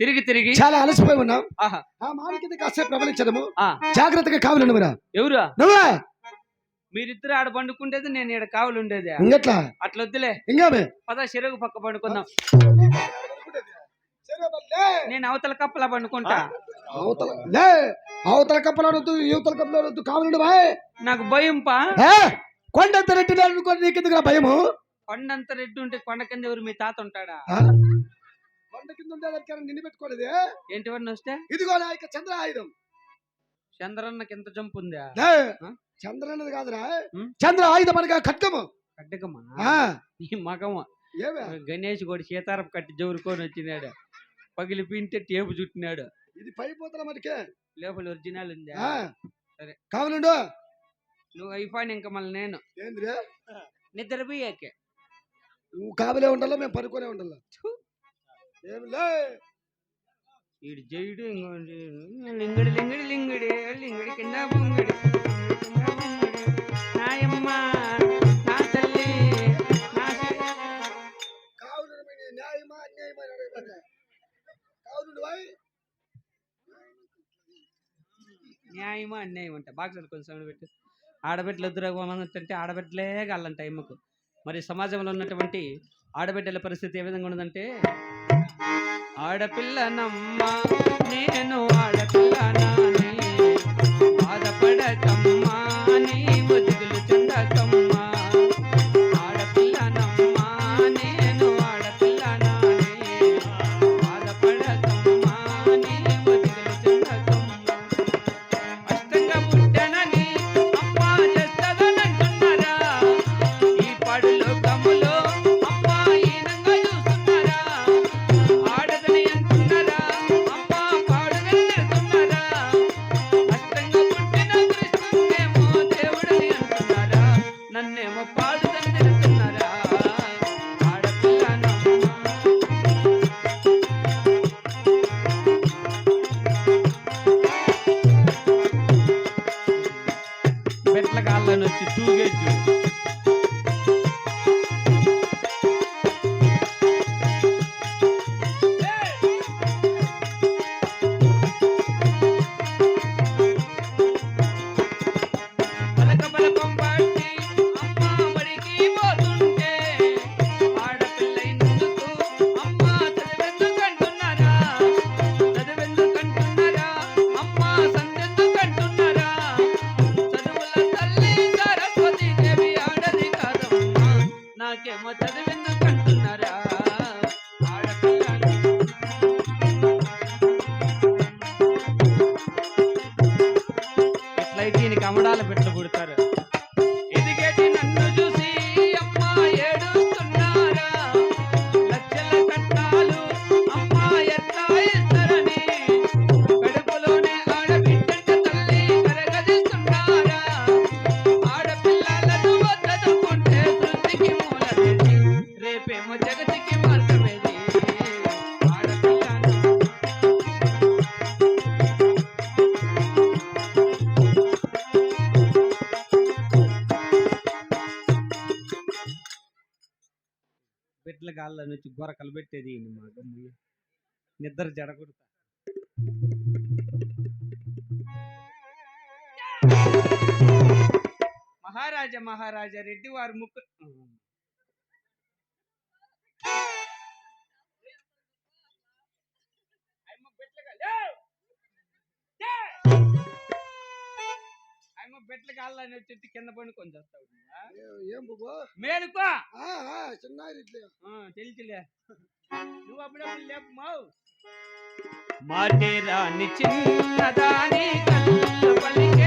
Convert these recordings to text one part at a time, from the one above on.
తిరిగి తిరిగి చాలా అలసిపోయి ఉన్నాం. ఆ మాట కింద కాసేపు ప్రబలించడము జాగ్రత్తగా కావాలండి మీరు ఎవరు? నువ్వే. మీరిద్దరు ఆడ పండుకుంటేది నేను ఇక్కడ కావాలి ఉండేది. ఇంగట్లా అట్లా వద్దులే ఇంకా. పద చెరుకు పక్క పండుకుందాం. నేను అవతల కప్పలా పండుకుంటా. అవతల లే అవతల కప్పలాడొద్దు యువతల కప్పలాడొద్దు కావాలండి బాయ్ నాకు భయం పా కొండంత రెడ్డి అనుకో నీకెందుకు భయము? కొండంత రెడ్డి ఉంటే కొండ కింద ఎవరు మీ తాత ఉంటాడా? కొండ కింద ఉండేదానికైనా నిన్ను పెట్టుకోలేదే? ఏంటివన్నీ వస్తే? ఇదిగో నా యొక్క చంద్ర ఆయుధం. చంద్రన్నకి ఎంత జంపు ఉందా? లే ఆ? చంద్ర అన్నది కాదురా? చంద్ర ఆయుధం అనగా ఖడ్గము. ఈ మగమ్మ ఏమే? గణేష్ కూడా సీతారపు కట్టి జవురుకొని వచ్చినాడు. పగిలి పింటే టేపు చుట్టినాడు. ఇది పైపోతల మనకే లోపల ఒరిజినల్ ఉందా. సరే. కావాలండు? నువ్వు అయిపోయిన ఇంకా మళ్ళీ నేను. ఏంద్రే? నిద్రపోయాకే నువ్వు కాబలే ఉండాలా మేము పనుకొనే ఉండాలా? వీడు జైడు ఇంకోటి లింగడి లింగడి లింగడి లింగడి కింద బొంగడి నాయమ్మ నా తల్లి కావులు న్యాయమా అన్యాయమా. కావులు న్యాయమా అన్యాయం అంట బాక్సులు కొంచెం సౌండ్ పెట్టు. ఆడబిడ్డలు ఎదురవ్వాలంటే ఆడబిడ్డలే కాళ్ళంట అమ్మకు మరి సమాజంలో ఉన్నటువంటి ఆడబిడ్డల పరిస్థితి ఏ విధంగా ఉన్నదంటే ఆడపిల్లనమ్మ నేను ఆడపిల్లనాని బాధపడకమ్మ. ఇట్లయితే దీనికి అమడాల పెట్టలు కుడతారు బిడ్డల గాల్లో నుంచి గొరకలు పెట్టేది మా గమ్ము నిద్ర జడగొడతా. మహారాజా మహారాజా రెడ్డి వారు ముక్కు బిడ్డల గాల్లో చెట్టు కింద పడుకొని చేస్తావు ఏ- ఏం బాబు? మేలుకో! ఆ, ఆ, చిన్న తెలుసులే నువ్వు అప్పుడప్పుడు లేపు మావు. మాటే రాని చిన్నదాని కళ్ళు పలికే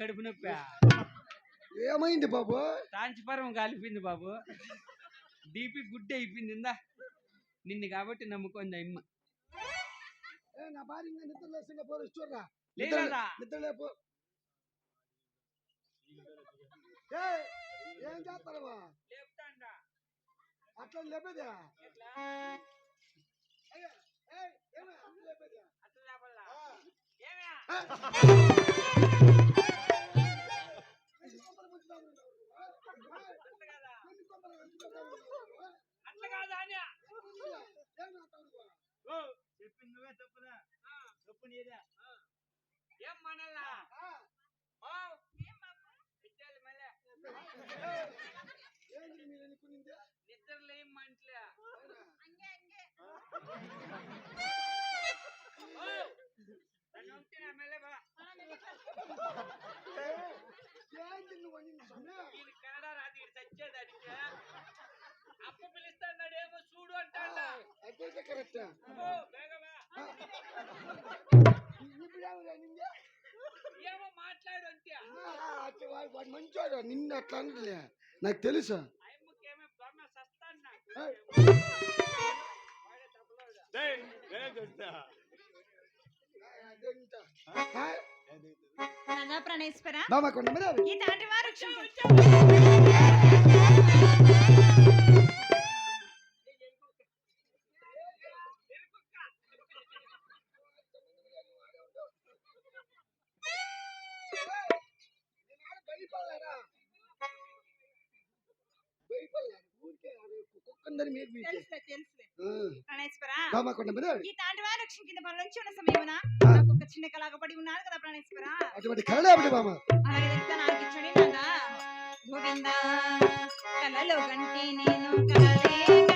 కడుపు నొప్పి? ఏమైంది బాబు? ట్రాన్స్ఫారం కాలిపోయింది బాబు. డీపీ గుడ్డి అయిపోయింది ఇందా? నిన్ను కాబట్టి నమ్ముకుంది అమ్మ. ఏ, నా భార్య ఇంకా నిద్ర లేస్తుందా పోరు చూడరా? లేదా నిద్ర లేపు. ఏ, ఏం అట్లా లేపేదా? Yeah. అదైతే కరెక్ట్ ఏమో మాట్లాడు వాడు మంచోడు నిన్ను అట్లా అనలే నాకు తెలుసు. అమ్మకేమో బొమ్మ సస్తాన్న ఏయ్, కుక్కందని మీకు ఈ కింద నుంచి ఉన్న సమయమున నాకు ఒక చిన్న కలాగపడి కదా ప్రణేశ్వర. అటువంటి కళలే ఒకటి బామ్మ. అలాగే తెలుసా నాకు ఇచ్చండి నాదా గోవింద కలలో గంటి నేను కలలే.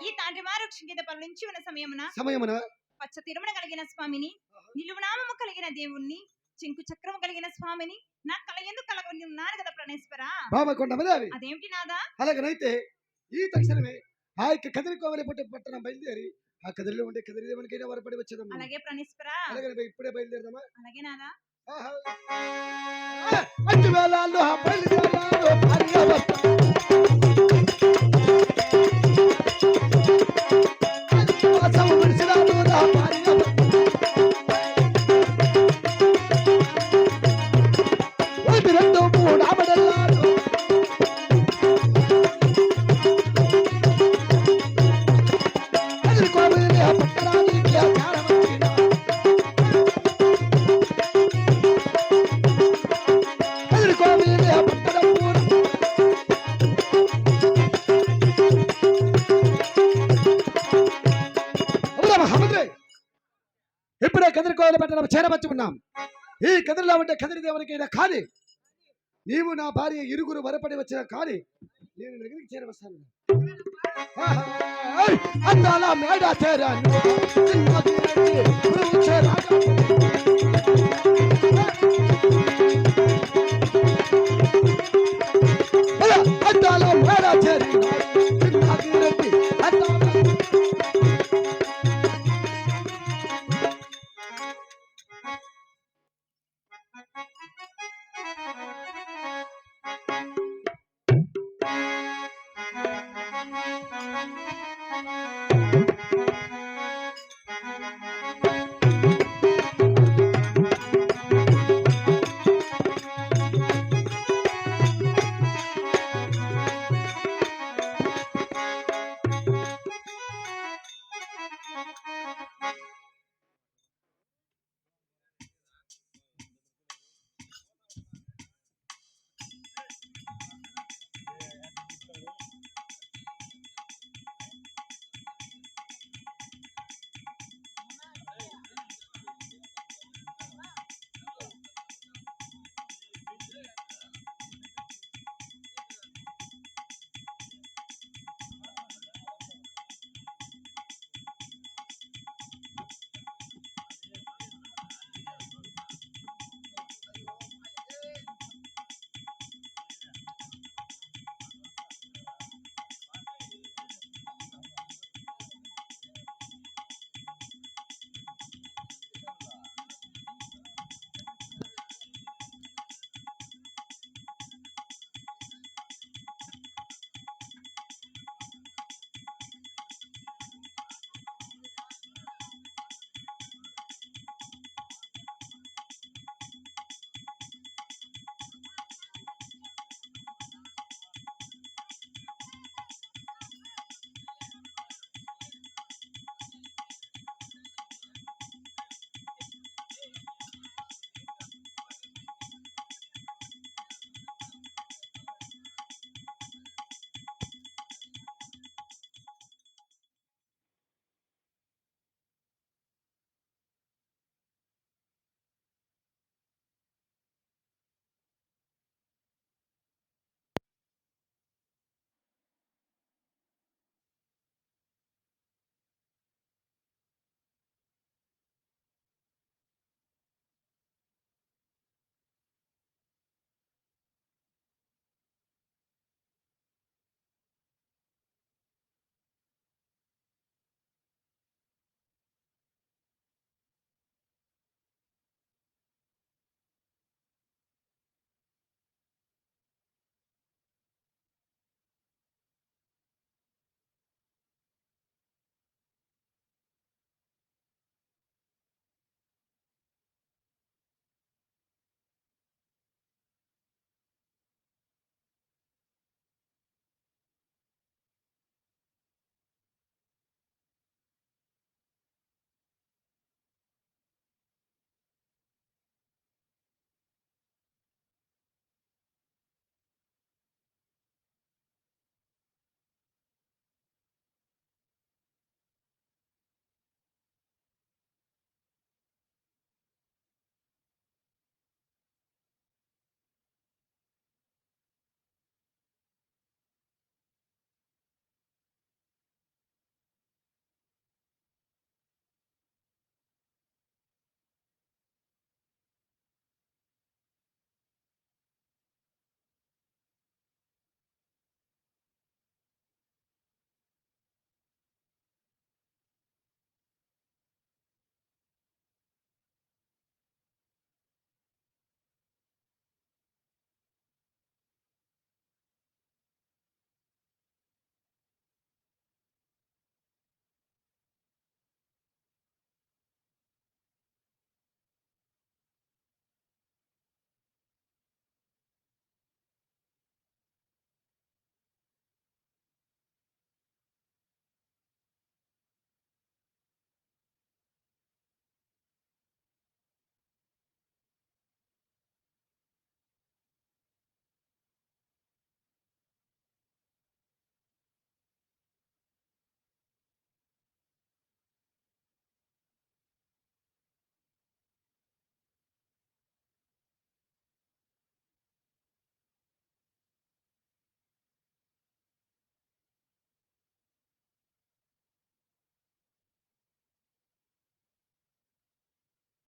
ఈ తాండ్రి మారుక్షం కింద పనులించి ఉన్న సమయమున సమయమున పచ్చ తిరుమల కలిగిన స్వామిని నిలువునామము కలిగిన దేవుణ్ణి చెంకు చక్రము కలిగిన స్వామిని నా కల ఎందుకు కలగొని ఉన్నాను కదా ప్రణేశ్వర? బామ్మ కొండ మీద అదేమిటి నాదా? అలాగనైతే ఈ తక్షణమే ఆ యొక్క కదిరికోవలి పుట్ట పట్టణం బయలుదేరి ఆ కదిరిలో ఉండే కదిరి దేవునికైనా వరపడి వచ్చేదమ్మా అలాగే ప్రణేశ్వర. అలాగే ఇప్పుడే బయలుదేరదామా? అలాగే నాదా. అట్టి వేళల్లో బయలుదేరాలో ఇప్పుడే కదిరికోవాలి పట్టణం చేరవచ్చు ఉన్నాం ఈ కదిరిలో ఉండే కదిరి దేవునికైనా కానీ నీవు నా భార్య ఇరుగురు వరపడి వచ్చిన కానీ నేను నగరికి చేరవస్తాను ఆహా, ఏయ్, అందాల మేడ చేరాను చిన్న దూరండి, గురువు చేరాను.